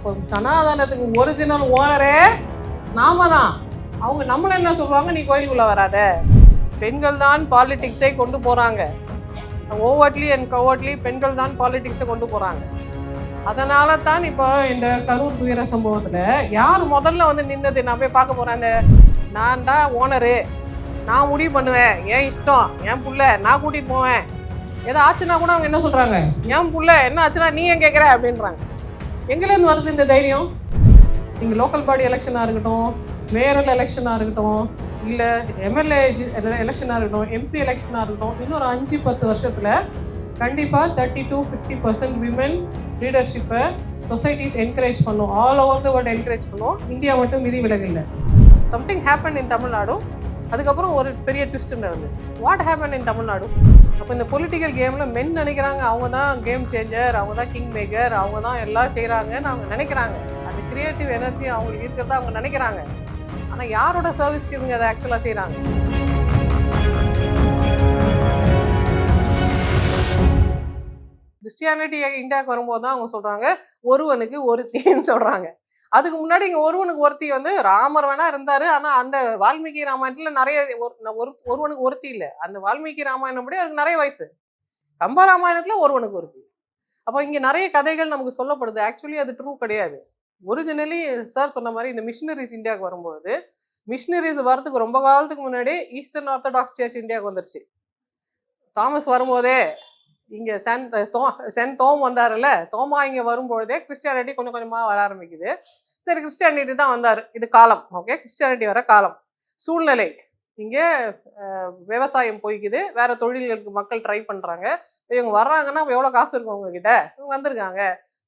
அப்போ சனாதனத்துக்கு ஒரிஜினல் ஓனரே நாம தான். அவங்க நம்மள என்ன சொல்லுவாங்க? நீ கோயிலுக்குள்ளே வராத. பெண்கள் தான் பாலிட்டிக்ஸை கொண்டு போகிறாங்க ஓவர்ட்லி அண்ட் கவர்ட்லி பெண்கள் தான் பாலிட்டிக்ஸை கொண்டு போகிறாங்க அதனால தான் இப்போ இந்த கரூர் துயர சம்பவத்தில் யார் முதல்ல வந்து நின்னது? நான் போய் பார்க்க போகிறேன் அந்த நான் தான் ஓனரு நான் முடிவு பண்ணுவேன். என் இஷ்டம் என் புள்ள நான் கூட்டிகிட்டு போவேன். ஏதோ ஆச்சுன்னா கூட அவங்க என்ன சொல்கிறாங்க என் புள்ள என்ன ஆச்சுன்னா நீ ஏன் கேட்குற அப்படின்றாங்க. எங்கேருந்து வருது இந்த தைரியம்? நீங்கள் லோக்கல் பாடி எலெக்ஷனாக இருக்கட்டும் மேயரல் எலெக்ஷனாக இருக்கட்டும் இல்லை எம்எல்ஏ எலெக்ஷனாக இருக்கட்டும் எம்பி எலெக்ஷனாக இருக்கட்டும் இன்னொரு அஞ்சு பத்து வருஷத்தில் கண்டிப்பாக thirty to fifty percent women லீடர்ஷிப்பை societies encourage பண்ணும். All over the world encourage பண்ணும். இந்தியா மட்டும் விதி விலகில்லை சம்திங் ஹேப்பன் இன் தமிழ்நாடு அதுக்கப்புறம் ஒரு பெரிய ட்விஸ்ட் நடந்தது. வாட் ஹேப்பன் இன் தமிழ்நாடு அப்போ இந்த பொலிட்டிக்கல் கேமில் மென் நினைக்கிறாங்க அவங்க தான் கேம் சேஞ்சர் அவங்க தான் கிங் மேக்கர் அவங்க தான் எல்லாம் செய்கிறாங்கன்னு அவங்க நினைக்கிறாங்க. அந்த கிரியேட்டிவ் எனர்ஜி அவங்களுக்கு இருக்கிறதா அவங்க நினைக்கிறாங்க. ஆனால் யாரோட சர்வீஸ்க்கு இவங்க அதை ஆக்சுவலாக செய்கிறாங்க கிறிஸ்டியானிட்டி இந்தியாவுக்கு வரும்போது தான் அவங்க சொல்கிறாங்க ஒருவனுக்கு ஒரு தீன்னு சொல்கிறாங்க அதுக்கு முன்னாடி இங்கே ஒருவனுக்கு ஒருத்தி வந்து ராமர் வேணா இருந்தார். ஆனால் அந்த வால்மீகி ராமாயணத்தில் நிறைய ஒரு- ஒருவனுக்கு ஒருத்தி இல்லை. அந்த வால்மீகி ராமாயணம் படி அவருக்கு நிறைய வயசு கம்ப ராமாயணத்தில் ஒருவனுக்கு ஒருத்தி. அப்போ இங்கே நிறைய கதைகள் நமக்கு சொல்லப்படுது. ஆக்சுவலி அது ட்ரூ கிடையாது. ஒரிஜினலி சார் சொன்ன மாதிரி இந்த மிஷினரிஸ் இந்தியாவுக்கு வரும்போது மிஷினரிஸ் வரதுக்கு ரொம்ப காலத்துக்கு முன்னாடி ஈஸ்டர்ன் ஆர்த்தடாக்ஸ் சர்ச் இந்தியாவுக்கு வந்துருச்சு. தாமஸ் வரும்போதே இங்கே சென் தோ சென் தோம் வந்தார்ல தோமா இங்கே வரும்பொழுதே கிறிஸ்டியானிட்டி கொஞ்சம் கொஞ்சமாக வர ஆரம்பிக்குது. சரி கிறிஸ்டியானிட்டி தான் வந்தார். இது காலம் ஓகே கிறிஸ்டியானிட்டி வர காலம். சூழ்நிலை. இங்கே விவசாயம் போய்க்குது. வேற தொழில்களுக்கு மக்கள் ட்ரை பண்ணுறாங்க இவங்க வர்றாங்கன்னா அப்போ எவ்வளோ காசு இருக்கும் உங்ககிட்ட? இவங்க வந்திருக்காங்க.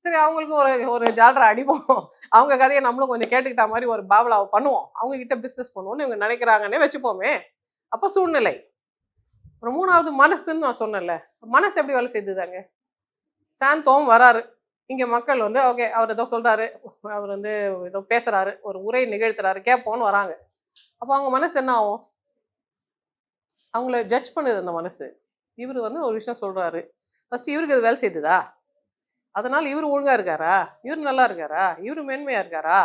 சரி அவங்களுக்கு ஒரு ஒரு ஜாலரை அடிப்போம். அவங்க கதையை நம்மளும் கொஞ்சம் கேட்டுக்கிட்ட மாதிரி ஒரு பாவலாவை பண்ணுவோம். அவங்கக்கிட்ட பிஸ்னஸ் பண்ணுவோம்னு இவங்க நினைக்கிறாங்கன்னே வச்சுப்போமே. அப்போ சூழ்நிலை. அப்புறம் மூணாவது மனசுன்னு நான் சொன்னேன்ல மனசு எப்படி வேலை செய்துதாங்க? சாந்தோம் வராரு. இங்கே மக்கள் வந்து ஓகே அவர் ஏதோ சொல்கிறாரு அவர் வந்து ஏதோ பேசுகிறாரு ஒரு உரை நிகழ்த்துறாரு கேட்போன்னு வராங்க. அப்போ அவங்க மனசு என்ன ஆகும்? அவங்கள ஜட்ஜ் பண்ணுது அந்த மனசு. இவர் வந்து ஒரு விஷயம் சொல்கிறாரு ஃபஸ்ட்டு இவருக்கு அது வேலை செய்துதா? அதனால் இவர் ஒழுங்காக இருக்காரா? இவர் நல்லா இருக்காரா? இவர் மேன்மையாக இருக்காரா?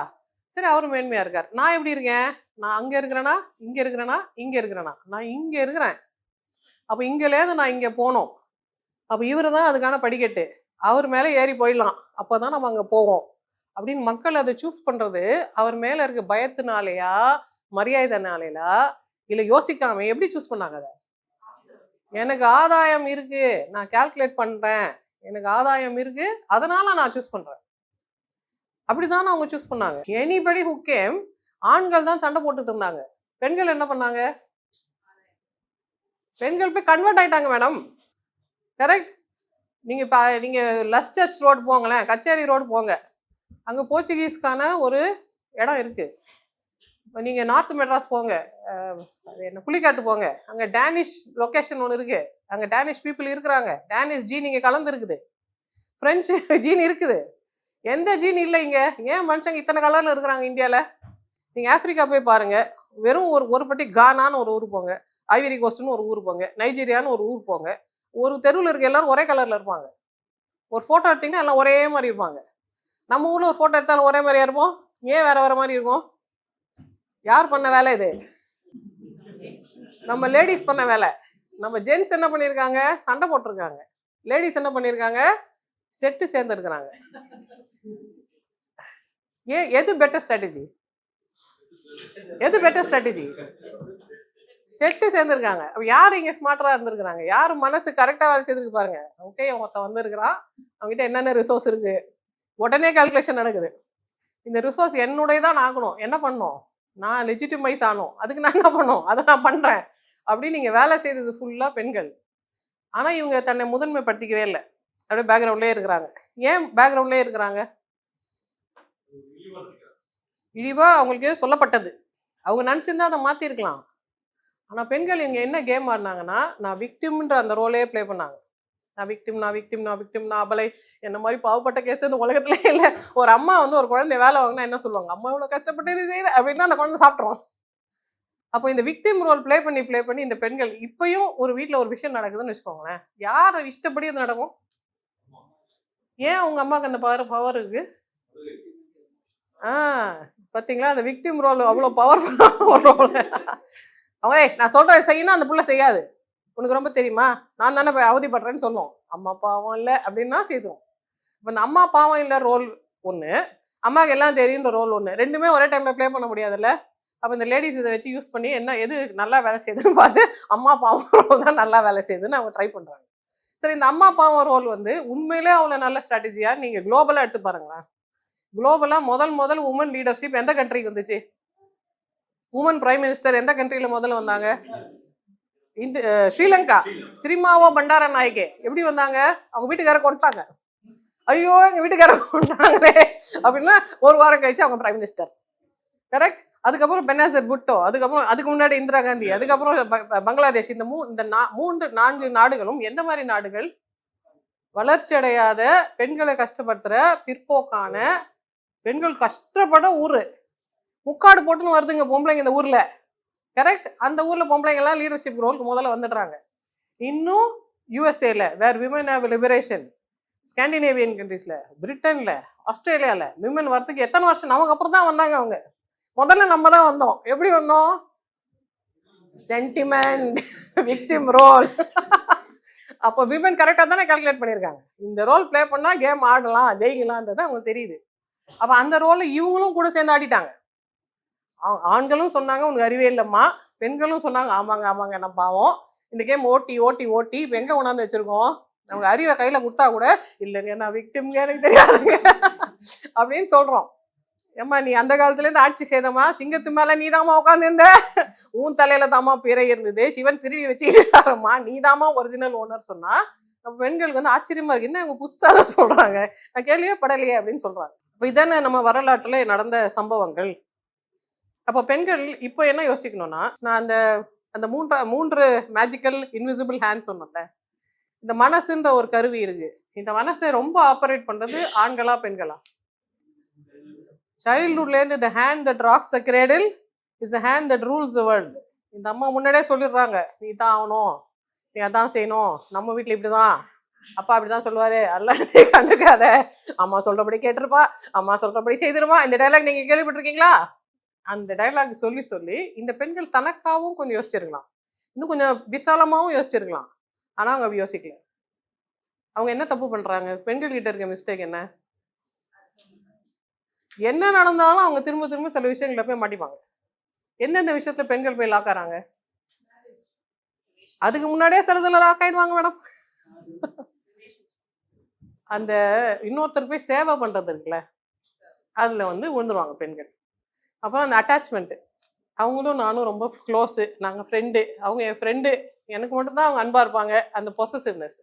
சரி அவர் மேன்மையாக இருக்கார். நான் எப்படி இருக்கேன்? நான் அங்கே இருக்கிறேனா? இங்கே இருக்கிறேனா? இங்கே இருக்கிறேனா? நான் இங்கே இருக்கிறேன். அப்போ இங்கேலேருந்து நான் இங்கே போனோம். அப்போ இவர் தான் அதுக்கான படிக்கட்டு. அவர் மேலே ஏறி போயிடலாம். அப்போ தான் நம்ம அங்கே போவோம். அப்படின்னு மக்கள் அதை சூஸ் பண்ணுறது அவர் மேலே இருக்க பயத்தினாலேயா மரியாதைனாலேயா இல்லை யோசிக்காம எப்படி சூஸ் பண்ணாங்க அதை? எனக்கு ஆதாயம் இருக்குது நான் கால்குலேட் பண்ணுறேன். எனக்கு ஆதாயம் இருக்குது அதனால் நான் சூஸ் பண்ணுறேன். அப்படிதான் அவங்க சூஸ் பண்ணாங்க. எனிபடி ஹூ கேம் ஆண்கள் தான் சண்டை போட்டுட்டு இருந்தாங்க. பெண்கள் என்ன பண்ணாங்க? பெண்கள் போய் கன்வெர்ட் ஆயிட்டாங்க மேடம் கரெக்ட் நீங்கள் இப்போ நீங்கள் லஸ் சர்ச் ரோடு போங்களேன் கச்சேரி ரோடு போங்க. அங்கே போர்ச்சுகீஸ்க்கான ஒரு இடம் இருக்குது இப்போ நீங்கள் நார்த் மெட்ராஸ் போங்க என்ன புளிக்காட்டு போங்க. அங்கே டேனிஷ் லொக்கேஷன் ஒன்று இருக்குது அங்கே டேனிஷ் பீப்புள் இருக்கிறாங்க. டேனிஷ் ஜீன் இங்கே கலந்துருக்குது. ஃப்ரெஞ்சு ஜீன் இருக்குது. எந்த ஜீன் இல்லை இங்கே? ஏன் மனுஷங்க இத்தனை கலரில் இருக்கிறாங்க இந்தியாவில் நீங்கள் ஆஃப்ரிக்கா போய் பாருங்கள் வெறும் ஒரு ஒரு பட்டி கானான்னு ஒரு ஊர் போங்க. ஐவரி கோஸ்ட்னு ஒரு ஊர் போங்க. நைஜீரியான்னு ஒரு ஊர் போங்க. ஒரு தெருவில் இருக்க எல்லாரும் ஒரே கலரில் இருப்பாங்க. ஒரு ஃபோட்டோ எடுத்தீங்கன்னா எல்லாம் ஒரே மாதிரி இருப்பாங்க. நம்ம ஊரில் ஒரு ஃபோட்டோ எடுத்தாலும் ஒரே மாதிரியா இருப்போம்? ஏன் வேற வேற மாதிரி இருக்கும்? யார் பண்ண வேலை இது? நம்ம லேடிஸ் பண்ண வேலை. நம்ம ஜென்ஸ் என்ன பண்ணியிருக்காங்க சண்டை போட்டிருக்காங்க. லேடிஸ் என்ன பண்ணியிருக்காங்க செட்டு சேர்ந்துருக்குறாங்க. ஏன்? எது பெட்டர் ஸ்ட்ராட்டஜி எது பெட்டர் ஸ்ட்ராட்டஜி செட்டு சேர்ந்துருக்காங்க. அப்போ யார் இங்கே ஸ்மார்ட்டராக இருந்திருக்கிறாங்க? யார் மனசு கரெக்டாக வேலை செய்திருக்கு பாருங்க. ஓகே ஒருத்தன் வந்திருக்கிறான். அவங்ககிட்ட என்னென்ன ரிசோர்ஸ் இருக்கு? உடனே கால்குலேஷன் நடக்குது. இந்த ரிசோர்ஸ் என்னுடைய தான் ஆகணும். என்ன பண்ணும் நான் லெஜிட்டிமைஸ் ஆகணும். அதுக்கு நான் என்ன பண்ணும் அதை நான் பண்ணுறேன் அப்படின்னு நீங்கள் வேலை செய்தது ஃபுல்லாக பெண்கள். ஆனால் இவங்க தன்னை முதன்மைப்படுத்திக்கவே இல்லை. அப்படியே பேக்ரவுண்ட்லேயே இருக்கிறாங்க. ஏன் பேக்ரவுண்ட்லேயே இருக்கிறாங்க? இழிவாக அவங்களுக்கு சொல்லப்பட்டது. அவங்க நினச்சிருந்தா அதை மாற்றிருக்கலாம் ஆனால் பெண்கள் இவங்க என்ன கேம் ஆடினாங்கன்னா நான் விக்டிம்ன்ற அந்த ரோலே ப்ளே பண்ணாங்க. நான் விக்டிம் நான் விக்டிம் நான் விக்டிம் நான் அபலை என்ன மாதிரி பாவப்பட்ட கேஸ் இந்த உலகத்திலே இல்லை. ஒரு அம்மா வந்து ஒரு குழந்தை வேலை வாங்கினா என்ன சொல்லுவாங்க? அம்மா இவ்வளோ கஷ்டப்பட்டு இது செய்யுது அப்படின்னா அந்த குழந்தை சாப்பிட்ருவோம் அப்போ இந்த விக்டிம் ரோல் ப்ளே பண்ணி ப்ளே பண்ணி இந்த பெண்கள் இப்பயும் ஒரு வீட்டில் ஒரு விஷயம் நடக்குதுன்னு வச்சுக்கோங்களேன். யார் இஷ்டப்படி அது நடக்கும்? ஏன் உங்கள் அம்மாவுக்கு அந்த பவர் பவர் இருக்கு? ஆ பார்த்தீங்களா அந்த விக்டிம் ரோல் அவ்வளோ பவர்ஃபுல்லான ஒரு ரோல் அவன் "ஏய், நான் சொல்றேன் செய்யணும் அந்த புள்ள செய்யாது. உனக்கு ரொம்ப தெரியுமா? நான் தானே போய் அவதிப்படுறேன்னு சொல்லுவோம். அம்மா பாவம் இல்லை அப்படின்னா செய்துவோம் இப்போ இந்த அம்மா பாவம் இல்லை ரோல் ஒன்று அம்மாவுக்கு எல்லாம் தெரியுன்ற ரோல் ஒன்று ரெண்டுமே ஒரே டைமில் ப்ளே பண்ண முடியாதுல்ல? அப்போ இந்த லேடிஸ் இதை வச்சு யூஸ் பண்ணி என்ன எது நல்லா வேலை செய்யுதுன்னு பார்த்து அம்மா பாவம் ரோல் தான் நல்லா வேலை செய்யுதுன்னு அவங்க ட்ரை பண்ணுறாங்க சரி இந்த அம்மா பாவம் ரோல் வந்து உண்மையிலே அவ்வளோ நல்ல ஸ்ட்ராட்டஜியாக நீங்கள் குளோபலாக எடுத்து பாருங்களேன். குளோபலாக முதல் முதல் உமன் லீடர்ஷிப் எந்த கண்ட்ரிக்கு வந்துச்சு? உமன் பிரைம் மினிஸ்டர் எந்த கண்ட்ரியில முதல்ல வந்தாங்க? இந்த ஸ்ரீலங்கா. ஸ்ரீமாவோ பண்டார நாயகே? எப்படி வந்தாங்க? அவங்க வீட்டுக்காரர் கொண்டாங்க ஐயோ எங்கள் வீட்டுக்காரர் கொண்டாங்களே அப்படின்னா ஒரு வாரம் கழிச்சு அவங்க பிரைம் மினிஸ்டர் கரெக்ட் அதுக்கப்புறம் பெனாசர் புட்டோ அதுக்கப்புறம் அதுக்கு முன்னாடி இந்திரா காந்தி அதுக்கப்புறம் பங்களாதேஷ். இந்த மூ இந்த நா- மூன்று நான்கு நாடுகளும் எந்த மாதிரி நாடுகள்? வளர்ச்சி அடையாத பெண்களை கஷ்டப்படுத்துகிற பிற்போக்கான பெண்கள் கஷ்டப்பட ஊர். முக்காடு போட்டுன்னு வருதுங்க பொம்பளைங்க இந்த ஊரில். கரெக்ட் அந்த ஊரில் பொம்பளைங்கெல்லாம் லீடர்ஷிப் ரோலுக்கு முதல்ல வந்துடுறாங்க. இன்னும் யூஎஸ்ஏல where women have liberation Scandinavian கண்ட்ரீஸில் பிரிட்டனில் ஆஸ்திரேலியாவில் விமன் வரதுக்கு எத்தனை வருஷம்? நமக்கு அப்புறம் தான் வந்தாங்க அவங்க. முதல்ல நம்ம தான் வந்தோம். எப்படி வந்தோம்? சென்டிமெண்ட் விக்டிம் ரோல் அப்போ விமன் கரெக்டாக தானே கால்குலேட் பண்ணியிருக்காங்க. இந்த ரோல் ப்ளே பண்ணால் கேம் ஆடலாம் ஜெயிக்கலான்றது அவங்களுக்கு தெரியுது. அப்போ அந்த ரோலில் இவங்களும் கூட சேர்ந்து ஆடிட்டாங்க. ஆண்களும் சொன்னாங்க உனக்கு அறிவே இல்லைம்மா. பெண்களும் சொன்னாங்க ஆமாங்க ஆமாங்க நான் பாவம். இந்த கேம் ஓட்டி ஓட்டி ஓட்டி இப்போ எங்கே கொண்டாந்து வச்சிருக்கோம்? நமக்கு அறிவை கையில் கொடுத்தா கூட இல்லைங்க நான் விக்டிம்ங்க எனக்கு தெரியாதுங்க. அப்படின்னு சொல்கிறோம் ஏம்மா நீ அந்த காலத்துலேருந்து ஆட்சி செய்தம்மா சிங்கத்து மேலே நீ தாம்மா உட்காந்துருந்த உன் தலையில தாம்மா பிறை இருந்தது. சிவன் திருடி வச்சுக்கிட்டாரம்மா நீ தாம்மா ஒரிஜினல் ஓனர் சொன்னா நம்ம பெண்களுக்கு வந்து ஆச்சரியமா இருக்கு. என்ன இவங்க புதுசாக தான் சொல்றாங்க? நான் கேள்வியே படலையே அப்படின்னு சொல்றாங்க. இப்போ இதானே நம்ம வரலாற்றில் நடந்த சம்பவங்கள். அப்போ பெண்கள் இப்போ என்ன யோசிக்கணும்னா நான் அந்த அந்த மூன்றா மூன்று மேஜிக்கல் இன்விசிபிள் ஹேண்ட் சொன்னேன்ல இந்த மனசுன்ற ஒரு கருவி இருக்கு. இந்த மனசை ரொம்ப ஆப்பரேட் பண்றது ஆண்களா பெண்களா? சைல்ட்ஹுட்லேருந்து இந்த hand that rocks the cradle is a hand that rules the world இந்த அம்மா முன்னாடியே சொல்லிடுறாங்க நீ தான் ஆகணும். நீ அதான் செய்யணும். நம்ம வீட்டில் இப்படி தான் அப்பா அப்படி தான் சொல்லுவாரு. எல்லாம் நீ கண்டுக்காத. அம்மா சொல்றபடி கேட்டிருப்பா. அம்மா சொல்றபடி செய்திருமா இந்த டைலாக் நீங்க கேள்விப்பட்டிருக்கீங்களா? அந்த டைலாக் சொல்லி சொல்லி இந்த பெண்கள் தனக்காகவும் கொஞ்சம் யோசிச்சிருக்கலாம். இன்னும் கொஞ்சம் விசாலமாகவும் யோசிச்சிருக்கலாம். ஆனால் அவங்க அப்படி யோசிக்கல. அவங்க என்ன தப்பு பண்ணுறாங்க பெண்கள் கிட்ட இருக்க மிஸ்டேக் என்ன? என்ன நடந்தாலும் அவங்க திரும்ப திரும்ப சில விஷயங்களை போய் மாட்டிப்பாங்க. எந்தெந்த விஷயத்துல பெண்கள் போய் லாக் ஆறாங்க? அதுக்கு முன்னாடியே சிலதுல லாக் ஆயிடுவாங்க மேடம் அந்த இன்னொருத்தர் போய் சேவை பண்ணுறது இருக்குல்ல அதில் வந்து விழுந்துருவாங்க பெண்கள். அப்புறம் அந்த அட்டாச்மெண்ட்டு அவங்களும் நானும் ரொம்ப க்ளோஸு நாங்கள் ஃப்ரெண்டு அவங்க என் ஃப்ரெண்டு எனக்கு மட்டும்தான் அவங்க அன்பாக இருப்பாங்க. அந்த பொசசிவ்னஸ்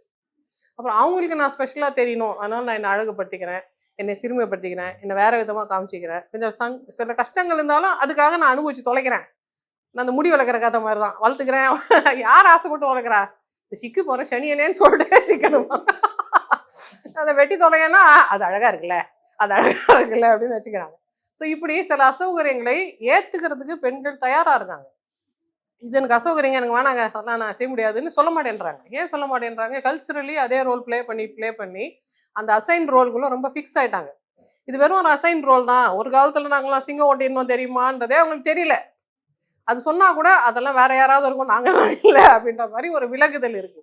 அப்புறம் அவங்களுக்கு நான் ஸ்பெஷலாக தெரியணும். அதனால் நான் என்னை அழகுபடுத்திக்கிறேன். என்னை சிறுமைப்படுத்திக்கிறேன். என்னை வேற விதமாக காமிச்சிக்கிறேன். கொஞ்சம் சங் சில கஷ்டங்கள் இருந்தாலும் அதுக்காக நான் அனுபவிச்சு தொலைக்கிறேன். நான் அந்த முடி வளர்க்குற கதை மாதிரி தான் வளர்த்துக்கிறேன். யார் ஆசைப்பட்டு வளர்க்குறா? இந்த சிக்கு போகிற சனியனேன்னு சொல்லிட்டு சிக்கணும் அதை வெட்டி தொலைங்கன்னா அது அழகாக இருக்குல்ல. அது அழகாக இருக்குல்ல. அப்படின்னு வச்சுக்கிறாங்க. ஸோ இப்படி சில அசௌகரியங்களை ஏற்றுக்கிறதுக்கு பெண்கள் தயாராக இருக்காங்க. இது எனக்கு அசௌகரியங்க எனக்கு வேணாங்க அதெல்லாம் நான் செய்ய முடியாதுன்னு சொல்ல மாட்டேன்றாங்க. ஏன் சொல்ல மாட்டேன்றாங்க? கல்ச்சுரலி அதே ரோல் ப்ளே பண்ணி ப்ளே பண்ணி அந்த அசைன் ரோல்குள்ளே ரொம்ப ஃபிக்ஸ் ஆகிட்டாங்க இது வெறும் ஒரு அசைன் ரோல் தான். ஒரு காலத்தில் நாங்களாம் சிங்கம் ஓட்டிருந்தோம் தெரியுமான்றதே அவங்களுக்கு தெரியல. அது சொன்னால் கூட அதெல்லாம் வேற யாராவது இருக்கும் நாங்களாம் இல்லை அப்படின்ற மாதிரி ஒரு விலகுதல் இருக்கு.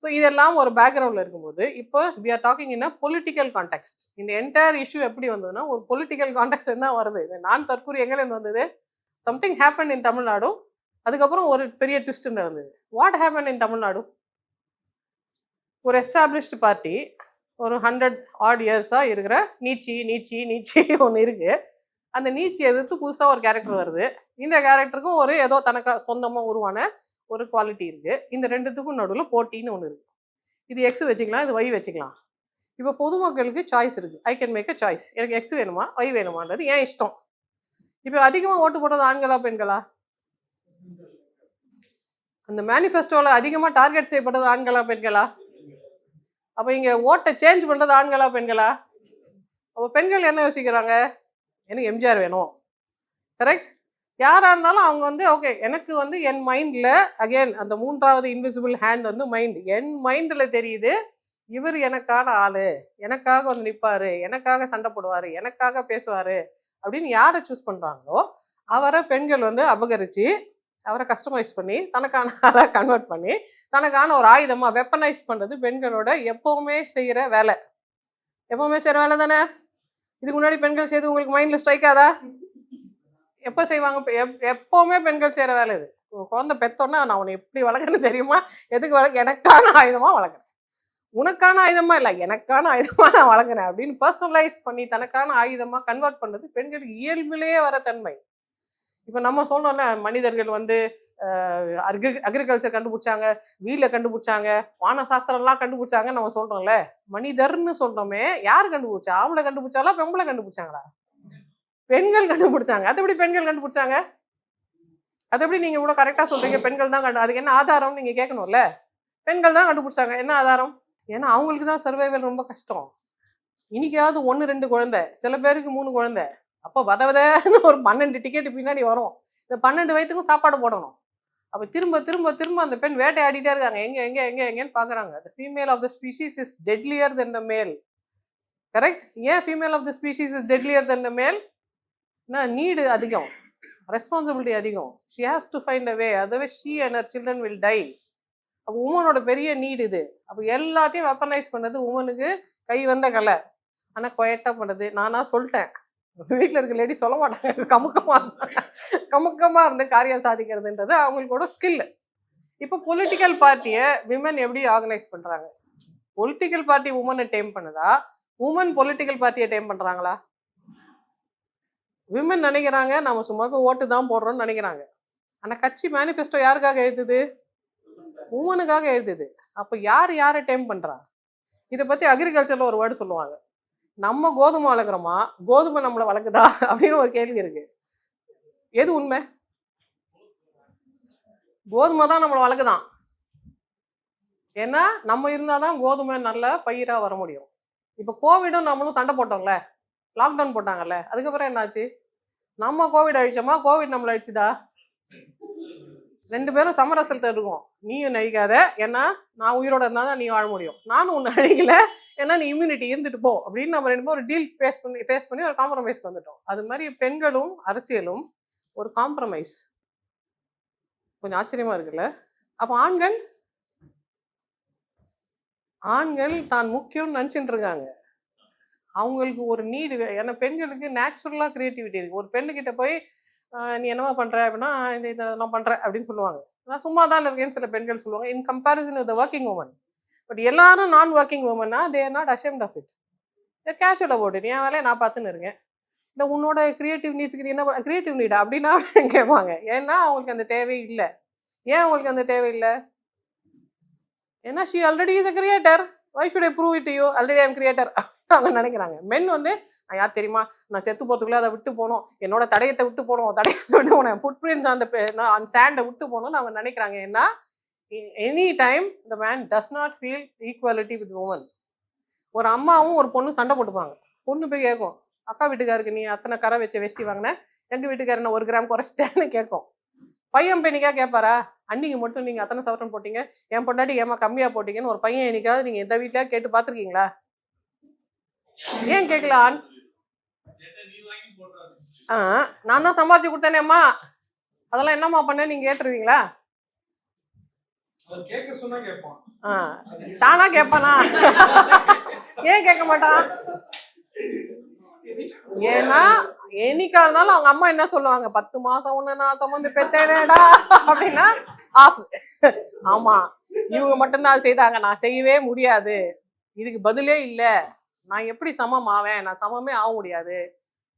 ஸோ இதெல்லாம் ஒரு பேக்ரவுண்டில் இருக்கும்போது இப்போ we are talking in a political context இந்த என்டையர் இஷ்யூ எப்படி வந்ததுன்னா ஒரு பொலிட்டிக்கல் கான்டெக்ட் தான் வருது. இந்த நான் தற்கூரி எங்கேருந்து வந்தது சம்திங் ஹேப்பன் இன் தமிழ்நாடு அதுக்கப்புறம் ஒரு பெரிய ட்விஸ்ட் நடந்தது. வாட் ஹேப்பன் இன் தமிழ்நாடு ஒரு எஸ்டாப்ளிஷ்டு பார்ட்டி ஒரு ஹண்ட்ரட் ஆட் இயர்ஸாக இருக்கிற நீச்சி நீச்சி நீச்சி ஒன்று இருக்குது அந்த நீச்சி எதிர்த்து புதுசாக ஒரு கேரக்டர் வருது. இந்த கேரக்டருக்கும் ஒரு ஏதோ தனக்காக சொந்தமாக உருவான ஒரு குவாலிட்டி இருக்குது இந்த ரெண்டுத்துக்கும் நடுவில் போட்டின்னு ஒன்று இருக்குது இது எக்ஸ் வச்சுக்கலாம் இது ஒய் வச்சுக்கலாம். இப்போ பொதுமக்களுக்கு சாய்ஸ் இருக்குது I can make a choice எனக்கு எக்ஸ் வேணுமா ஒய் வேணுமான்றது ஏன் இஷ்டம். இப்போ அதிகமாக ஓட்டு போடுறது ஆண்களா பெண்களா? அந்த மேனிஃபெஸ்டோவில் அதிகமாக டார்கெட் செய்யப்படுறது ஆண்களா பெண்களா? அப்போ இங்கே ஓட்டை சேஞ்ச் பண்ணுறது ஆண்களா பெண்களா? அப்போ பெண்கள் என்ன யோசிக்கிறாங்க? எனக்கு எம்ஜிஆர் வேணும். கரெக்ட் யாராக இருந்தாலும் அவங்க வந்து ஓகே எனக்கு வந்து என் மைண்டில் அகைன் அந்த மூன்றாவது இன்விசிபிள் ஹேண்ட் வந்து மைண்ட் என் மைண்டில் தெரியுது இவர் எனக்கான ஆள் எனக்காக வந்து நிற்பாரு எனக்காக சண்டை போடுவார் எனக்காக பேசுவார் அப்படின்னு யாரை சூஸ் பண்ணுறாங்களோ அவரை பெண்கள் வந்து அபகரித்து அவரை கஸ்டமைஸ் பண்ணி தனக்கான ஆளாக கன்வெர்ட் பண்ணி தனக்கான ஒரு ஆயுதமாக வெப்பனைஸ் பண்ணுறது பெண்களோட எப்போவுமே செய்கிற வேலை. எப்போவுமே செய்கிற வேலை தானே இதுக்கு முன்னாடி பெண்கள் செய்து உங்களுக்கு மைண்டில் ஸ்ட்ரைக் ஆதா? எப்போ செய்வாங்க? எப் எப்போவுமே பெண்கள் செய்கிற வேலை இது. குழந்தை பெத்தோன்னா நான் உன்னை எப்படி வளர்க்குறேன்னு தெரியுமா? எதுக்கு வளர்க்க எனக்கான ஆயுதமாக வளர்க்குறேன்? உனக்கான ஆயுதமா இல்லை எனக்கான ஆயுதமாக நான் வளர்க்குறேன் அப்படின்னு பர்சனலைஸ் பண்ணி தனக்கான ஆயுதமாக கன்வெர்ட் பண்ணுறது பெண்களுக்கு இயல்பிலேயே வர தன்மை. இப்போ நம்ம சொல்றோம்ல மனிதர்கள் வந்து அக்ரி அக்ரிகல்ச்சர் கண்டுபிடிச்சாங்க வீலை கண்டுபிடிச்சாங்க வான சாஸ்திரம்லாம் கண்டுபிடிச்சாங்க நம்ம சொல்றோம்ல மனிதர்னு சொல்றோமே யார் கண்டுபிடிச்சா? ஆம்பளை கண்டுபிடிச்சாலா பெம்பளை கண்டுபிடிச்சாங்களா? பெண்கள் கண்டுபிடிச்சாங்க. அது எப்படி பெண்கள் கண்டுபிடிச்சாங்க? அது எப்படி நீங்கள் இவ்வளோ கரெக்டாக சொல்கிறீங்க பெண்கள் தான் கண்டு அதுக்கு என்ன ஆதாரம் நீங்கள் கேட்கணும்ல? பெண்கள் தான் கண்டுபிடிச்சாங்க. என்ன ஆதாரம்? ஏன்னா அவங்களுக்கு தான் சர்வைவல் ரொம்ப கஷ்டம். இன்னைக்காவது ஒன்று ரெண்டு குழந்தை. சில பேருக்கு மூணு குழந்தை. அப்போ வத வதன்னு ஒரு பன்னெண்டு டிக்கெட்டு பின்னாடி வரும். இந்த பன்னெண்டு வயதுக்கும் சாப்பாடு போடணும். அப்போ திரும்ப திரும்ப திரும்ப அந்த பெண் வேட்டையாடிட்டே இருக்காங்க. எங்கே எங்கே எங்கே எங்கேன்னு பார்க்குறாங்க the female of the species is deadlier than the male correct ஏன் female of the species is deadlier than the male need அதிகம். ரெஸ்பான்சிபிலிட்டி அதிகம். She has to find a way otherwise she and her children will die அப்போ உமனோட பெரிய need இது. அப்போ எல்லாத்தையும் weaponise பண்ணது உமனுக்கு கை வந்த கலை. ஆனால் கொயட்டாக பண்ணுறது நானா சொல்லிட்டேன். வீட்டில் இருக்க லேடி சொல்ல மாட்டாங்க. கமுக்கமாக கமுக்கமாக இருந்து காரியம் சாதிக்கிறதுன்றது அவங்களோட ஸ்கில் இப்போ பொலிட்டிக்கல் பார்ட்டியை விமன் எப்படி ஆர்கனைஸ் பண்ணுறாங்க பொலிட்டிக்கல் பார்ட்டி உமனை டேம் பண்ணுதா? உமன் பொலிட்டிக்கல் பார்ட்டியை டேம் பண்ணுறாங்களா விமன் நினைக்கிறாங்க நம்ம சும்மா போய் ஓட்டு தான் போடுறோம்னு நினைக்கிறாங்க. ஆனால் கட்சி மேனிஃபெஸ்டோ யாருக்காக எழுதுது? உமனுக்காக எழுதுது. அப்போ யார் யாரை டேம் பண்ணுறா இதை பற்றி அக்ரிகல்ச்சரில் ஒரு வேர்டு சொல்லுவாங்க. நம்ம கோதுமை வளர்க்குறோமா? கோதுமை நம்மளை வளர்க்குதா? அப்படின்னு ஒரு கேள்வி இருக்கு. எது உண்மை? கோதுமை தான் நம்மளை வளர்க்குதான். ஏன்னா நம்ம இருந்தால் தான் கோதுமை நல்ல பயிராக வர முடியும். இப்போ கோவிடும் நம்மளும் சண்டை போட்டோம்ல. லாக்டவுன் போட்டாங்கல்ல அதுக்கப்புறம் என்னாச்சு? நம்ம கோவிட் அழிச்சோமா? கோவிட் நம்மளை அழிச்சுதா? ரெண்டு பேரும் சமரசத்தில் இருக்கும். நீயும் நழிக்காத ஏன்னா நான் உயிரோட இருந்தால் தான் நீ வாழ முடியும். நானும் உன்னை அழிக்கல. ஏன்னா நீ இம்யூனிட்டி இருந்துட்டு போ. அப்படின்னு நம்ம ரெண்டு பேரும் ஒரு டீல் ஃபேஸ் பண்ணி ஃபேஸ் பண்ணி ஒரு காம்ப்ரமைஸ்க்கு வந்துட்டோம். அது மாதிரி பெண்களும் அரசியலும் ஒரு காம்ப்ரமைஸ் கொஞ்சம் ஆச்சரியமா இருக்குல்ல? அப்போ ஆண்கள்? ஆண்கள் தான் முக்கியம்னு நினச்சிட்டு இருக்காங்க. அவங்களுக்கு ஒரு நீடு ஏன்னா பெண்களுக்கு நேச்சுரலாக க்ரியேட்டிவிட்டி இருக்குது ஒரு பெண்ணுக்கிட்ட போய் நீ என்னவா பண்ணுற அப்படின்னா இந்த இதெல்லாம் பண்ணுற அப்படின்னு சொல்லுவாங்க. நான் சும்மா தான் இருக்கேன்னு சில பெண்கள் சொல்லுவாங்க. In comparison with working woman but எல்லாரும் நான் working உமன்னா they are not ashamed of it they're casual about it என் வேலையை நான் பார்த்துன்னு இருக்கேன். இல்லை உன்னோட க்ரியேட்டிவ் நீட்ஸுக்கு நீ என்ன க்ரியேட்டிவ் நீடா அப்படின்னா கேட்பாங்க. ஏன்னா அவங்களுக்கு அந்த தேவை இல்லை. ஏன் அவங்களுக்கு அந்த தேவை இல்லை? ஏன்னா she already is a creator why should I prove it you already I'm creator அவங்க நினைக்கிறாங்க. மென் வந்து நான் யார் தெரியுமா? நான் செத்து போகிறதுக்குள்ளே அதை விட்டு போனோம். என்னோட தடயத்தை விட்டு போனோம். தடயத்தை விட்டு போனேன் ஃபுட் பிரிண்ட்ஸ் அந்த பே- நான் அந்த சேண்டை விட்டு போகணும்னு அவங்க நினைக்கிறாங்க. ஏன்னா any time the man does not feel equality with woman ஒரு அம்மாவும் ஒரு பொண்ணு சண்டை போட்டுப்பாங்க. பொண்ணு போய் கேட்கும் அக்கா வீட்டுக்காருக்கு நீ அத்தனை கரை வச்ச வேஷ்டி வாங்கினேன் எங்கள் வீட்டுக்காரர் நான் ஒரு கிராம் குறைச்சிட்டேன்னு கேட்கும். பையன் பெண்ணிக்கா கேட்பாரா? அன்னைக்கு மட்டும் நீங்கள் அத்தனை சவரன் போட்டீங்க. என் பொண்டாட்டி ஏமா கம்மியாக போட்டீங்கன்னு ஒரு பையன் என்னைக்காவது நீங்கள் எந்த வீட்டில் கேட்டு பார்த்துருக்கீங்களா? ஏன் கேட்கல ஆண்? ஆ நான் தான் சம்பாரிச்சு கொடுத்தேனேம்மா அதெல்லாம் என்னம்மா பண்ண நீங்க கேட்டுருவீங்களா? ஆ தானா கேட்பானா ஏன் கேட்க மாட்டான் ஏன்னா என்னைக்கா இருந்தாலும் அவங்க அம்மா என்ன சொல்லுவாங்க? பத்து மாசம் உன்ன நான் சுமந்து பெத்தேனேடா அப்படின்னா ஆஃப் ஆமா இவங்க மட்டும்தான் செய்தாங்க. நான் செய்யவே முடியாது. இதுக்கு பதிலே இல்லை. நான் எப்படி சமம் ஆவேன்? நான் சமமே ஆக முடியாது.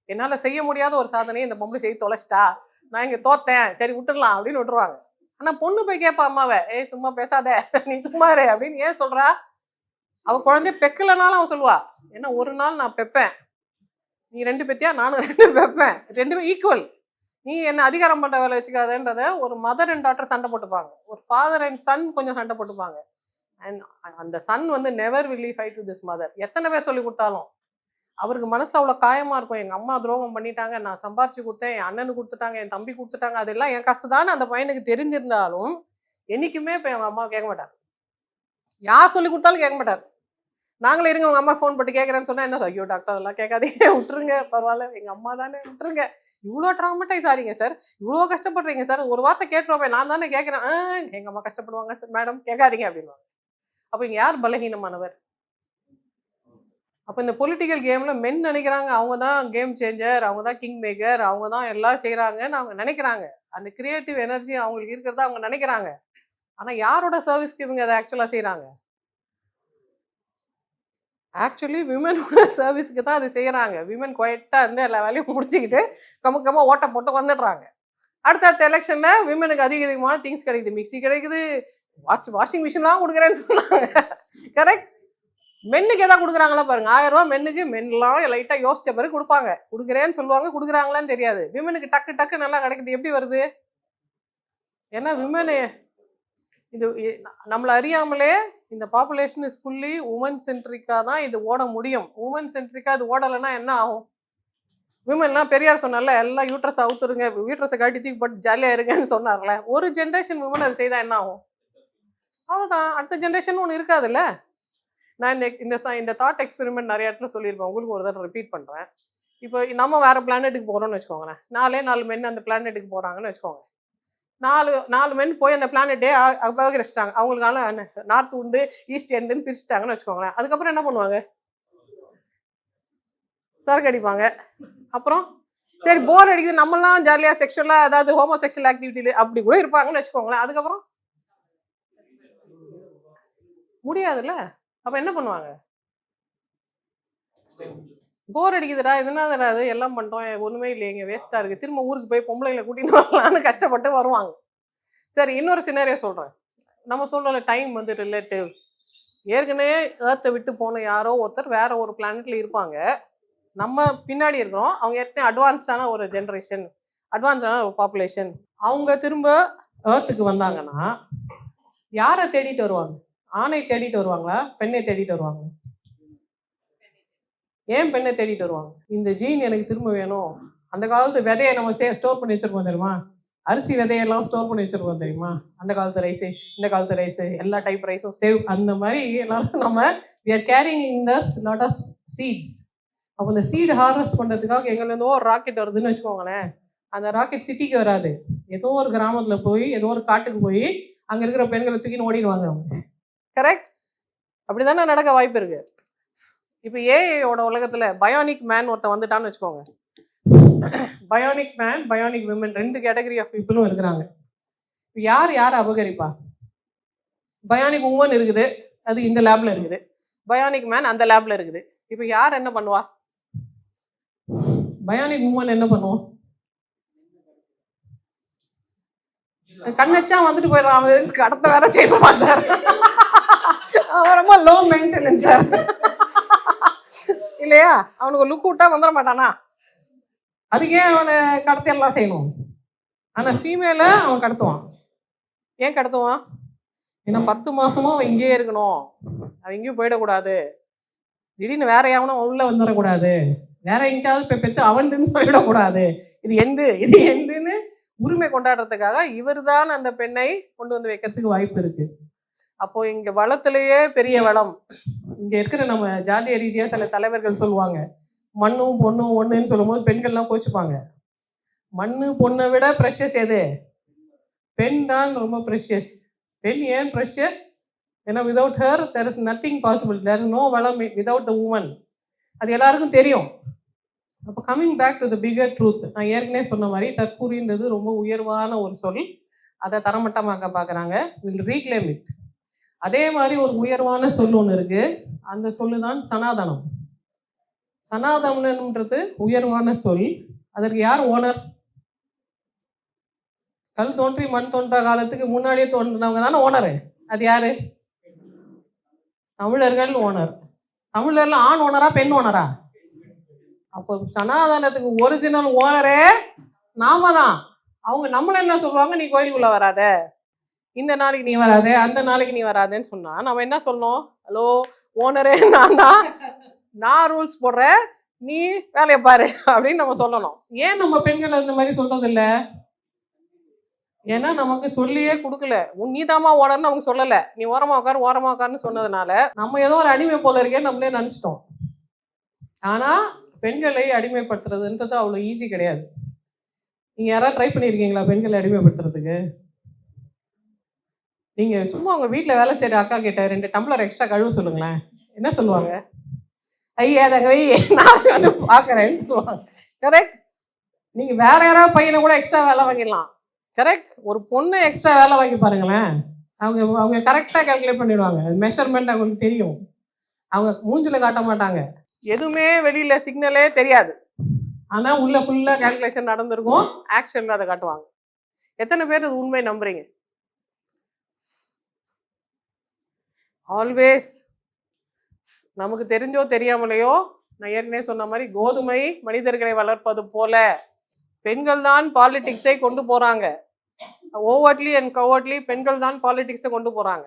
என்னால் செய்ய முடியாத ஒரு சாதனையை இந்த பொம்பளை செய்ய தொலைச்சிட்டா? நான் இங்கே தோத்தேன். சரி விட்டுடலாம் அப்படின்னு விட்டுருவாங்க. ஆனால் பொண்ணு போய் கேட்பா அம்மாவை ஏய் சும்மா பேசாத. நீ சும்மா இரு. அப்படின்னு ஏன் சொல்கிறா அவள் குழந்தைய பெக்கலைனாலும் அவன் சொல்லுவா ஏன்னா ஒரு நாள் நான் பெப்பேன். நீ ரெண்டு பெத்தியா? நானும் ரெண்டு பெப்பேன். ரெண்டுமே ஈக்குவல் நீ என்ன அதிகாரம் பண்ணுற வேலை வச்சுக்காதன்றத ஒரு மதர் அண்ட் டாட்டர் சண்டை போட்டுப்பாங்க. ஒரு ஃபாதர் அண்ட் சன் கொஞ்சம் சண்டை போட்டுப்பாங்க. அண்ட் அந்த சன் வந்து never will he fight to this mother எத்தனை பேர் சொல்லி கொடுத்தாலும். அவருக்கு மனசில் அவ்வளோ காயமாக இருக்கும். எங்கள் அம்மா துரோகம் பண்ணிட்டாங்க நான் சம்பாரிச்சு கொடுத்தேன் என் அண்ணனுக்கு கொடுத்துட்டாங்க என் தம்பி கொடுத்துட்டாங்க அதெல்லாம் என் கஷ்டம் தான் அந்த பையனுக்கு தெரிஞ்சிருந்தாலும் என்னைக்குமே இப்போ எங்கள் அம்மா கேட்க மாட்டார் யார் சொல்லி கொடுத்தாலும் கேட்க மாட்டார் நாங்களே இருங்க உங்கள் அம்மா ஃபோன் போட்டு கேட்குறேன்னு சொன்னால் என்ன ஐயோ டாக்டர் அதெல்லாம் கேட்காதீங்க விட்டுருங்க பரவாயில்ல எங்கள் அம்மா தானே விட்டுருங்க. இவ்வளோ ட்ராமட்டைஸ் ஆறீங்க சார் இவ்வளோ கஷ்டப்படுறீங்க சார் ஒரு வார்த்தை கேட்டுருவோமே நான் தானே கேட்குறேன். எங்கள் அம்மா கஷ்டப்படுவாங்க சார் மேடம் கேட்காதீங்க அப்படின்னு அப்போ இங்கே யார் பலகீனமானவர்? அப்போ இந்த பொலிட்டிக்கல் கேமில் மென் நினைக்கிறாங்க அவங்க தான் கேம் சேஞ்சர் அவங்க தான் கிங் மேக்கர் அவங்க தான் எல்லாம் செய்கிறாங்கன்னு அவங்க நினைக்கிறாங்க. அந்த கிரியேட்டிவ் எனர்ஜி அவங்களுக்கு இருக்கிறதா அவங்க நினைக்கிறாங்க. ஆனால் யாரோட சர்வீஸ்க்கு இவங்க அதை ஆக்சுவலாக செய்கிறாங்க ஆக்சுவலி விமனோட சர்வீஸ்க்கு தான் அது செய்கிறாங்க விமன் குவைட்டாக இருந்து எல்லா வேலையும் முடிச்சுக்கிட்டு கமக்கமாக கம்ம ஓட்ட போட்டு வந்துடுறாங்க. அடுத்தடுத்த எலெக்ஷனில் விமனுக்கு அதிக அதிகமான திங்ஸ் கிடைக்குது. மிக்ஸி கிடைக்குது. வாஷ் வாஷிங் மிஷின்லாம் கொடுக்குறேன்னு சொன்னாங்க. கரெக்ட் மென்னுக்கு எதாவது கொடுக்குறாங்களா பாருங்க. ஆயிரம் ரூபா மென்னுக்கு மென்லாம் லைட்டாக யோசிச்ச பிறகு கொடுப்பாங்க. கொடுக்குறேன்னு சொல்லுவாங்க கொடுக்குறாங்களான்னு தெரியாது. விமனுக்கு டக்கு டக்கு நல்லா கிடைக்குது. எப்படி வருது? ஏன்னா விமனு இது நம்மளை அறியாமலே இந்த பாப்புலேஷன் இஸ் ஃபுல்லி உமன் சென்ட்ரிக்காக தான் இது ஓட முடியும். உமன் சென்ட்ரிக்காக இது ஓடலைன்னா என்ன ஆகும்? விமன்லாம் பெரியார் சொன்னார்ல எல்லாம் யூட்ரஸ் அவுத்துருங்க யூட்ரஸை காட்டி தூக்கி போட்டு ஜாலியாக இருங்கன்னு சொன்னார்ல. ஒரு ஜென்ரேஷன் விமன் அது செய்தால் என்ன ஆகும்? அவ்வளோதான் அடுத்த ஜென்ரேஷன் ஒன்று இருக்காதுல்ல? நான் இந்த இந்த இந்த தாட் எக்ஸ்பெரிமெண்ட் நிறைய இடத்துல சொல்லியிருப்பேன். உங்களுக்கு ஒரு தடவை ரிப்பீட் பண்ணுறேன் இப்போ நம்ம வேறு பிளானெட்டுக்கு போகிறோம்னு வச்சுக்கோங்களேன். நாலே நாலு மென் அந்த பிளானெட்டுக்கு போகிறாங்கன்னு வச்சுக்கோங்க. நாலு நாலு மென் போய் அந்த பிளானெட்டே அபகரிச்சிட்டாங்க அவங்களுக்கான நார்த் வந்து ஈஸ்ட் எண்டுன்னு பிரிச்சுட்டாங்கன்னு வச்சுக்கோங்களேன். அதுக்கப்புறம் என்ன பண்ணுவாங்க? சரக்கு அடிப்பாங்க. அப்புறம் சரி போர் அடிக்குது. நம்மலாம் ஜாலியாக செக்ஷுவலாக அதாவது ஹோமோ செக்ஷுவல் ஆக்டிவிட்டியில் அப்படி கூட இருப்பாங்கன்னு வச்சுக்கோங்களேன். அதுக்கப்புறம் முடியாதுல்ல? அப்போ என்ன பண்ணுவாங்க? போர் அடிக்குதுடா எதுனா அது எல்லாம் பண்ணிட்டோம். ஒன்றுமே இல்லைங்க வேஸ்ட்டாக இருக்குது திரும்ப ஊருக்கு போய் பொம்பளைங்களை கூட்டிகிட்டு வரலான்னு கஷ்டப்பட்டு வருவாங்க. சரி இன்னொரு சினாரியோ சொல்கிறேன் நம்ம சொல்கிறோம்ல டைம் வந்து ரிலேட்டிவ் ஏற்கனவே ஏர்த்தை விட்டு போன யாரோ ஒருத்தர் வேற ஒரு பிளானட்ல இருப்பாங்க. நம்ம பின்னாடி இருக்கிறோம். அவங்க ஏற்கனவே அட்வான்ஸ்டான ஒரு ஜென்ரேஷன் அட்வான்ஸ்டான ஒரு பாப்புலேஷன் அவங்க திரும்ப ஏர்த்துக்கு வந்தாங்கன்னா யாரை தேடிட்டு வருவாங்க? ஆணை தேடிட்டு வருவாங்களா? பெண்ணை தேடிட்டு வருவாங்க? ஏன் பெண்ணை தேடிட்டு வருவாங்க? இந்த ஜீன் எனக்கு திரும்ப வேணும். அந்த காலத்து விதையை நம்ம சே ஸ்டோர் பண்ணி வச்சிருக்கோம் தெரியுமா? அரிசி விதையெல்லாம் ஸ்டோர் பண்ணி வச்சிருக்கோம் தெரியுமா? அந்த காலத்து ரைஸு இந்த காலத்து ரைஸு எல்லா டைப் ரைஸும் சேவ் அந்த மாதிரி எல்லாரும் நம்ம we are carrying in thus lot of seeds அப்போ இந்த சீடு ஹார்வெஸ்ட் பண்ணுறதுக்காக எங்கேருந்தோ ஒரு ராக்கெட் வருதுன்னு வச்சுக்கோங்களேன். அந்த ராக்கெட் சிட்டிக்கு வராது. ஏதோ ஒரு கிராமத்தில் போய் ஏதோ ஒரு காட்டுக்கு போய் அங்கே இருக்கிற பெண்களை தூக்கின்னு ஓடிடுவாங்க அவங்க. கரெக்ட் அப்படி தானே நடக்க வாய்ப்பு இருக்குது இப்போ ஏஐயோட உலகத்தில் பயோனிக் மேன் ஒருத்தன் வந்துட்டான்னு வச்சுக்கோங்க. பயோனிக் மேன் பயோனிக் விமன் ரெண்டு கேட்டகரி ஆஃப் பீப்புளும் இருக்கிறாங்க. இப்போ யார் யார் அபகரிப்பா? பயானிக் உமன் இருக்குது. அது இந்த லேபில் இருக்குது. பயோனிக் மேன் அந்த லேபில் இருக்குது. இப்போ யார் என்ன பண்ணுவா? பயானிக் உமன் என்ன பண்ணுவோம் கண்ணச்சா வந்துட்டு போயிடுறான். அவன் கடத்த வேற செய்யணுமா சார்? அவன் ரொம்ப லோ மெயின்டெனன்ஸ் சார். இல்லையா? அவனுக்கு லுக் விட்டா வந்துட மாட்டானா? அதுக்கே அவனை கடத்தியெல்லாம் செய்யணும்? ஆனால் ஃபீமேல அவன் கடத்துவான். ஏன் கடத்துவான்? ஏன்னா பத்து மாசமும் அவன் இங்கேயே இருக்கணும். அவன் எங்கேயும் போயிடக்கூடாது. திடீர்னு வேற எவனும் உள்ள வந்துடக்கூடாது. வேற எங்கேயாவது போய் பெற்று அவன்துன்னு சொல்லிடக்கூடாது. இது எந்து இது எந்துன்னு உரிமை கொண்டாடுறதுக்காக இவர்தான் அந்த பெண்ணை கொண்டு வந்து வைக்கிறதுக்கு வாய்ப்பு இருக்கு. அப்போ இங்க வளத்திலேயே பெரிய வளம். இங்க இருக்கிற நம்ம ஜாதிய ரீதியா சில தலைவர்கள் சொல்லுவாங்க மண்ணும் பொண்ணும் ஒண்ணுன்னு சொல்லும்போது பெண்கள்லாம் கோச்சுப்பாங்க. மண்ணு பொண்ணை விட ப்ரெஷஸ் எது? பெண் தான் ரொம்ப ப்ரெஷியஸ் பெண் ஏன் ப்ரெஷியஸ் ஏன்னா without her there is nothing possible there is no வளம் விதவுட் த உமன் அது எல்லாருக்கும் தெரியும். அப்போ coming back to the bigger truth நான் ஏற்கனவே சொன்ன மாதிரி தற்கூறின்றது ரொம்ப உயர்வான ஒரு சொல். அதை தரமட்டமாக்க பார்க்குறாங்க வில் ரீக்ளைம் இட் அதே மாதிரி ஒரு உயர்வான சொல் ஒன்று இருக்கு. அந்த சொல்லு தான் சனாதனம். சனாதனம்ன்றது உயர்வான சொல். அதற்கு யார் ஓனர்? கல் தோன்றி மண் தோன்ற காலத்துக்கு முன்னாடியே தோன்றினவங்க தானே ஓனரு. அது யாரு? தமிழர்கள் ஓனர். தமிழர்ல ஆண் ஓனரா பெண் ஓனரா அப்போ சனாதனத்துக்கு ஒரிஜினல் ஓனரே நாம தான். அவங்க நம்மள என்ன சொல்லுவாங்க? நீ கோயிலுக்குள்ள வராத. இந்த நாளைக்கு நீ வராத அந்த நாளைக்கு நீ வராதேன்னு சொன்னா நம்ம என்ன சொல்லணும்? ஹலோ ஓனரே நான் தான். நான் ரூல்ஸ் போடுறேன். நீ வேலையை பாரு அப்படின்னு நம்ம சொல்லணும். ஏன் நம்ம பெண்கள் அந்த மாதிரி சொல்றது இல்லை ஏன்னா நமக்கு சொல்லியே கொடுக்கல. உன் நீதாமா ஓடன்னு நமக்கு சொல்லல. நீ ஓரமா உட்காரு ஓரமா உட்காருன்னு சொன்னதுனால நம்ம ஏதோ ஒரு அடிமை போல இருக்கே நம்மளே நினைச்சிட்டோம். ஆனா பெண்களை அடிமைப்படுத்துறதுன்றது அவ்வளோ ஈஸி கிடையாது. நீங்க யாராவது ட்ரை பண்ணியிருக்கீங்களா பெண்களை அடிமைப்படுத்துறதுக்கு? நீங்க சும்மா உங்க வீட்டில் வேலை செய்யற அக்கா கிட்ட ரெண்டு டம்ளர் எக்ஸ்ட்ரா கழுவ சொல்லுங்களேன். என்ன சொல்லுவாங்க? ஐயா தங்க நான் வந்து பார்க்குறேன்னு சொல்லுவாங்க. கரெக்ட் நீங்க வேற யாராவது பையனை கூட எக்ஸ்ட்ரா வேலை வாங்கிடலாம். கரெக்ட் ஒரு பொண்ணை எக்ஸ்ட்ரா வேலை வாங்கி பாருங்களேன். அவங்க அவங்க கரெக்டாக கால்குலேட் பண்ணிடுவாங்க. மெஷர்மெண்ட் அவங்களுக்கு தெரியும். அவங்க மூஞ்சில் காட்ட மாட்டாங்க. எதுவுமே வெளியில் சிக்னலே தெரியாது. ஆனால் உள்ளே ஃபுல்லாக கால்குலேஷன் நடந்திருக்கும். ஆக்ஷனில் அதை காட்டுவாங்க. எத்தனை பேர் இது உண்மை நம்புறீங்க? ஆல்வேஸ் நமக்கு தெரிஞ்சோ தெரியாமலையோ நான் ஏற்கனவே சொன்ன மாதிரி கோதுமை மனிதர்களை வளர்ப்பது போல. பெண்கள் தான் பாலிடிக்ஸை கொண்டு போகிறாங்க ஓவர்ட்லி அண்ட் கவர்ட்லி பெண்கள் தான் பாலிடிக்ஸை கொண்டு போகிறாங்க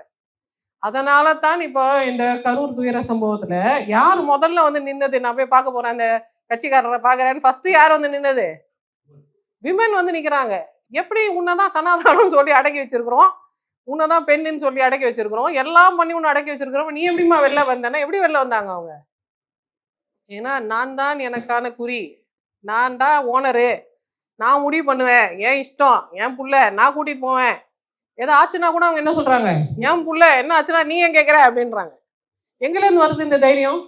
அதனால தான் இப்போ இந்த கரூர் துயர சம்பவத்தில் யார் முதல்ல வந்து நின்னது? நான் போய் பார்க்க போகிறேன் அந்த கட்சிக்காரரை பார்க்குறேன்னு ஃபஸ்ட்டு யார் வந்து நின்னது? விமன் வந்து நிற்கிறாங்க எப்படி உன்னதான் சனாதானம் சொல்லி அடக்கி வச்சிருக்கிறோம்? உன்னதான் பெண்ணுன்னு சொல்லி அடக்கி வச்சிருக்கிறோம். எல்லாம் பண்ணி உன்னை அடக்கி வச்சிருக்கிறோம். நீ எப்படிமா வெளில வந்தேன்னா எப்படி வெளில வந்தாங்க அவங்க? ஏன்னா நான் தான் எனக்கான குறி. நான் தான் ஓனரு நான் முடிவு பண்ணுவேன். என் இஷ்டம் என் புள்ள நான் கூட்டிட்டு போவேன். ஏதோ ஆச்சுன்னா கூட அவங்க என்ன சொல்றாங்க? என் புள்ள என்ன ஆச்சுன்னா நீ ஏன் கேட்குற அப்படின்றாங்க. எங்கேருந்து வருது இந்த தைரியம்?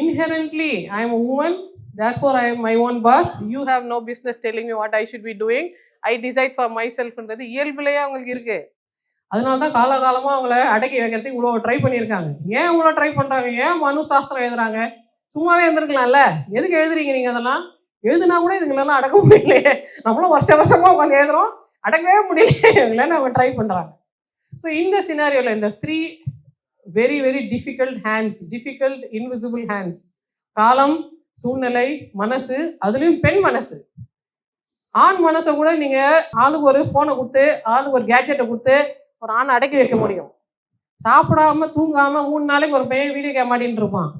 Inherently I am woman therefore I am my own boss you have no business telling you what I should be doing I decide for my செல்ஃப்ன்றது இயல்பிலேயே அவங்களுக்கு இருக்கு. அதனால தான் காலகாலமாக அவங்கள அடக்கி வைக்கிறதுக்கு இவ்வளோ ட்ரை பண்ணியிருக்காங்க. ஏன் இவ்வளோ ட்ரை பண்ணுறாங்க ஏன் மனு சாஸ்திரம் எழுதுறாங்க? சும்மாவே இருந்திருக்கலாம்ல? எதுக்கு எழுதுறீங்க நீங்கள் அதெல்லாம்? எழுதுனா கூட இதுங்களெல்லாம் அடக்க முடியலையே. நம்மளும் வருஷ வருஷமாக உட்காந்து எழுதுறோம். அடக்கவே முடியலையே. இவங்கள அவங்க ட்ரை பண்ணுறாங்க ஸோ இந்த சினாரியோவில் இந்த three very very difficult hands difficult invisible hands காலம் சூழ்நிலை மனசு அதுலேயும் பெண் மனசு. ஆண் மனசை கூட நீங்கள் ஆளுக்கு ஒரு ஃபோனை கொடுத்து ஆளுக்கு ஒரு கேட்ஜெட்டை கொடுத்து ஒரு ஆணை அடக்கி வைக்க முடியும். சாப்பிடாம தூங்காம மூணு நாளைக்கு ஒரு பையன் வீடியோ கேம் ஆடிட்டு இருப்பான்.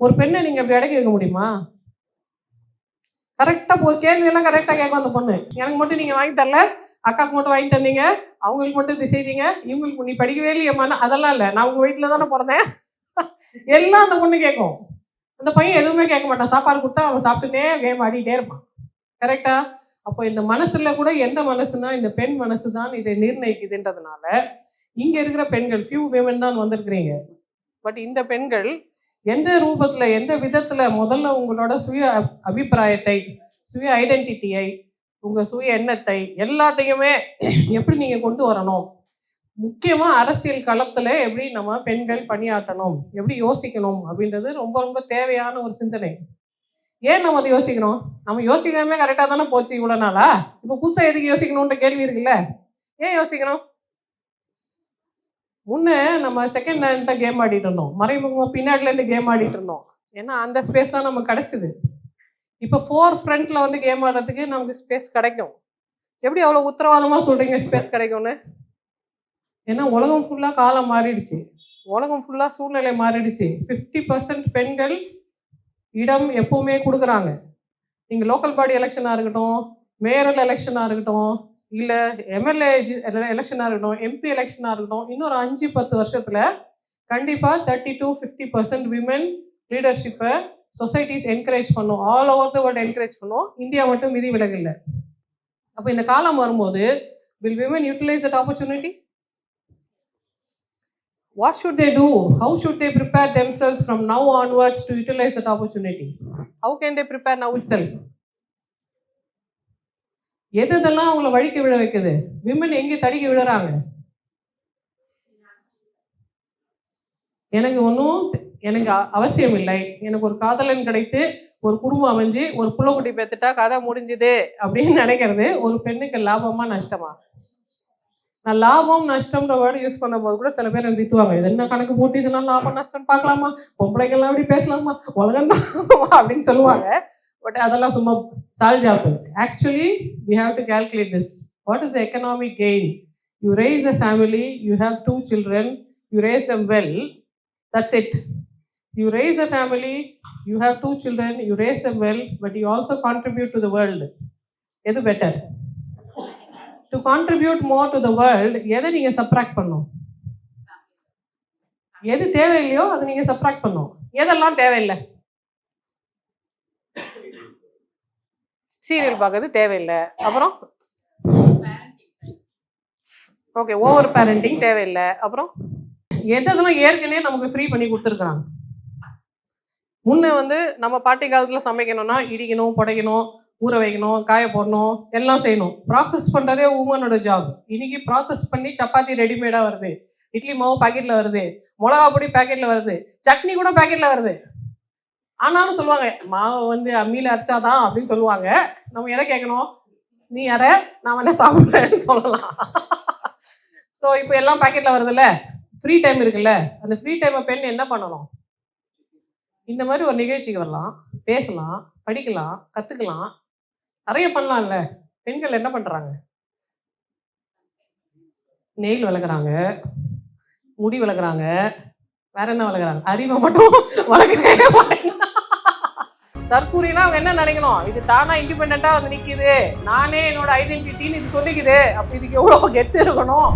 ஒரு பெண்ணை நீங்க அப்படி அடக்கி வைக்க முடியுமா? கரெக்டாக ஒரு கேள்வி எல்லாம் கேட்கும் அந்த பொண்ணு. எனக்கு மட்டும் நீங்கள் வாங்கி தரல. அக்காவுக்கு மட்டும் வாங்கி தந்தீங்க. அவங்களுக்கு மட்டும் இது செய்தீங்க. இவங்களுக்கு நீ படிக்கவே இல்லையம்மா அதெல்லாம் இல்லை. நான் உங்கள் வீட்டில் தானே பிறந்தேன். எல்லாம் அந்த பொண்ணு கேட்கும். அந்த பையன் எதுவுமே கேட்க மாட்டான். சாப்பாடு கொடுத்தா அவன் சாப்பிட்டுட்டே கேம் ஆடிட்டே இருப்பான். கரெக்டா அப்போ இந்த மனசுல கூட எந்த மனசுனா இந்த பெண் மனசு தான் இதை நிர்ணயிக்குதுன்றதுனால இங்க இருக்கிற பெண்கள் ஃபியூ விமன் தான் வந்திருக்கிறீங்க. பட் இந்த பெண்கள் எந்த ரூபத்தில் எந்த விதத்தில் முதல்ல உங்களோட சுய அப்- அபிப்பிராயத்தை சுய ஐடென்டிட்டியை உங்கள் சுய எண்ணத்தை எல்லாத்தையுமே எப்படி நீங்கள் கொண்டு வரணும்? முக்கியமாக அரசியல் களத்தில் எப்படி நம்ம பெண்கள் பணியாற்றணும்? எப்படி யோசிக்கணும்? அப்படின்றது ரொம்ப ரொம்ப தேவையான ஒரு சிந்தனை. ஏன் நம்ம அதை யோசிக்கணும் நம்ம யோசிக்காமே கரெக்டாக தானே போச்சு இவ்வளோ நாளா? இப்போ புதுசாக எதுக்கு யோசிக்கணுன்ற கேள்வி இருக்குல்ல? ஏன் யோசிக்கணும் முன்ன நம்ம செகண்ட் ஹேண்ட கேம் ஆடிட்டு இருந்தோம். மறைமுகமாக பின்னாடில இருந்து கேம் ஆடிட்டு இருந்தோம். ஏன்னா அந்த ஸ்பேஸ் தான் நமக்கு கிடைச்சிது. இப்போ ஃபோர் ஃப்ரண்ட்ல வந்து கேம் ஆடுறதுக்கு நமக்கு ஸ்பேஸ் கிடைக்கும். எப்படி அவ்வளோ உத்தரவாதமாக சொல்றீங்க ஸ்பேஸ் கிடைக்கும்னு? ஏன்னா உலகம் ஃபுல்லாக காலம் மாறிடுச்சு. உலகம் ஃபுல்லாக சூழ்நிலை மாறிடுச்சு. ஃபிஃப்டி பர்சன்ட் பெண்கள் இடம் எப்பவுமே கொடுக்குறாங்க. நீங்கள் லோக்கல் பாடி எலெக்ஷனாக இருக்கட்டும் மேயரல் எலெக்ஷனாக இருக்கட்டும் இல்லை எம்எல்ஏ எலெக்ஷனாக இருக்கட்டும் எம்பி எலெக்ஷனாக இருக்கட்டும் இன்னொரு அஞ்சு பத்து வருஷத்தில் கண்டிப்பாக thirty to fifty percent women லீடர்ஷிப்பை societies encourage பண்ணும். All over the world encourage பண்ணும். இந்தியா மட்டும் விதி விலகில்லை அப்போ இந்த காலம் வரும்போது will women utilise that opportunity what should they do how should they prepare themselves from now onwards to utilise that opportunity how can they prepare now itself எது எதெல்லாம் அவங்கள வழிக்க விழ வைக்குது? விமன் எங்கே தடிக்க விழுறாங்க? எனக்கு ஒன்றும் எனக்கு அவசியம் இல்லை. எனக்கு ஒரு காதலன் கிடைத்து ஒரு குடும்பம் அமைஞ்சு ஒரு புள்ளக்குட்டி பெத்துட்டா கதை முடிஞ்சுது அப்படின்னு நினைக்கிறது ஒரு பெண்ணுக்கு லாபமா நஷ்டமா? நான் லாபம் நஷ்டம்ன்ற வேர்டு யூஸ் பண்ணும்போது கூட சில பேர் திட்டுவாங்க இது என்ன கணக்கு போட்டு இதெல்லாம் லாபம் நஷ்டம் பார்க்கலாமா? பொம்பளைங்கெல்லாம் அப்படி பேசலாமா? உலகம் தான் அப்படின்னு சொல்லுவாங்க. பட் அதெல்லாம் சும்மா சால்ஜாப் actually we have to calculate this what is economic gain you raise a family you have two children you raise them well that's it you raise a family you have two children you raise them well but you also contribute to the world எது better to contribute more to the world எதை நீங்கள் subtract பண்ணும் எது தேவையில்லையோ அதை நீங்கள் subtract பண்ணும் எதெல்லாம் தேவையில்லை சீரியல் பார்க்கறது தேவையில்லை. அப்புறம்? ஓகே ஓவர் பேரண்டிங் தேவையில்லை. அப்புறம்? எதெல்லாம் ஏற்கனவே நமக்கு ஃப்ரீ பண்ணி கொடுத்துருக்குறாங்க. முன்ன வந்து நம்ம பாட்டி காலத்தில் சமைக்கணும்னா இடிக்கணும் புடைக்கணும் ஊற வைக்கணும் காய போடணும் எல்லாம் செய்யணும். ப்ராசஸ் பண்ணுறதே உமனோட ஜாப் இன்னைக்கு ப்ராசஸ் பண்ணி சப்பாத்தி ரெடிமேடாக வருது. இட்லி மாவு பாக்கெட்டில் வருது. மிளகா பொடி பாக்கெட்டில் வருது. சட்னி கூட பாக்கெட்டில் வருது. ஆனாலும் சொல்லுவாங்க மாவை வந்து அம்மியில் அரைச்சாதான் அப்படின்னு சொல்லுவாங்க. நம்ம எதை கேட்கணும்? நீ யார நான் வேணா சாப்பிட்றேன்னு சொல்லலாம். ஸோ இப்போ எல்லாம் பாக்கெட்டில் வருதுல்ல ஃப்ரீ டைம் இருக்குல்ல அந்த ஃப்ரீ டைமை பெண் என்ன பண்ணணும்? இந்த மாதிரி ஒரு நிகழ்ச்சிக்கு வரலாம் பேசலாம் படிக்கலாம் கற்றுக்கலாம் நிறைய பண்ணலாம்ல. பெண்கள் என்ன பண்ணுறாங்க நெயில் வளர்க்குறாங்க முடி வளர்க்குறாங்க வேற என்ன வளர்க்குறாங்க அறிவை மட்டும் வளர்க்குறேன் மாட்டேங்க தற்கூரினா அவங்க என்ன நினைக்கணும்? இது தானா இண்டிபெண்டா வந்து நிற்கிது நானே என்னோட ஐடென்டிட்டின்னு இது சொல்லிக்குது. அப்போ இதுக்கு எவ்வளோ கெத்து இருக்கணும்?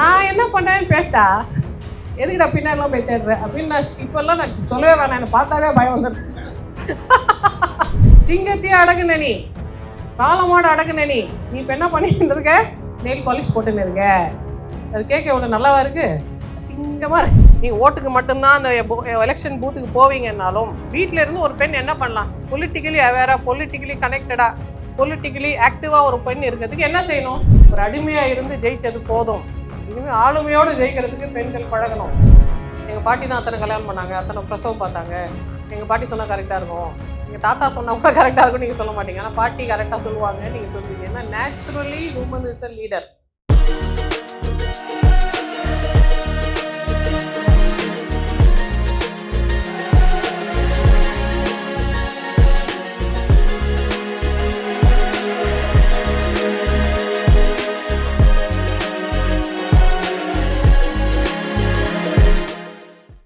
நான் என்ன பண்ணேன்னு பேசிட்டா எதுக்குடா பின்னாடிலாம் போய் தேடுறேன் அப்படின்னு நான் இப்போல்லாம் நான் சொல்லவே வேணாம். என்னை பார்த்தாவே பயம் வந்துடும் சிங்கத்தையே அடக்குன நீ. காலமோட அடக்குன நீ. நீ இப்போ என்ன பண்ணிட்டு இருக்க? நெயில் பாலிஷ் போட்டுன்னு இருக்க. அது கேட்க எவ்வளோ நல்லாவா இருக்கு? சிங்கமாக இருக்கு. நீங்கள் ஓட்டுக்கு மட்டும்தான் அந்த எலெக்ஷன் பூத்துக்கு போவீங்கன்னாலும் வீட்டில இருந்து ஒரு பெண் என்ன பண்ணலாம்? பொலிட்டிக்கலி அவேரா பொலிட்டிக்கலி கனெக்டடா பொலிட்டிக்கலி ஆக்டிவா ஒரு பெண் இருக்கிறதுக்கு என்ன செய்யணும்? ஒரு அடிமையா இருந்து ஜெயிச்சது போதும். இனிமேல் ஆளுமையோடு ஜெயிக்கிறதுக்கு பெண்கள் பழகணும். எங்கள் பாட்டி தான் அத்தனை கல்யாணம் பண்ணாங்க அத்தனை பிரசவம் பார்த்தாங்க. எங்கள் பாட்டி சொன்னால் கரெக்டாக இருக்கும். எங்கள் தாத்தா சொன்னால் கூட கரெக்டாக இருக்கும் நீங்கள் சொல்ல மாட்டீங்க. ஆனால் பாட்டி கரெக்டாக சொல்லுவாங்க நீங்கள் சொல்லுவீங்க ஏன்னா naturally woman is a leader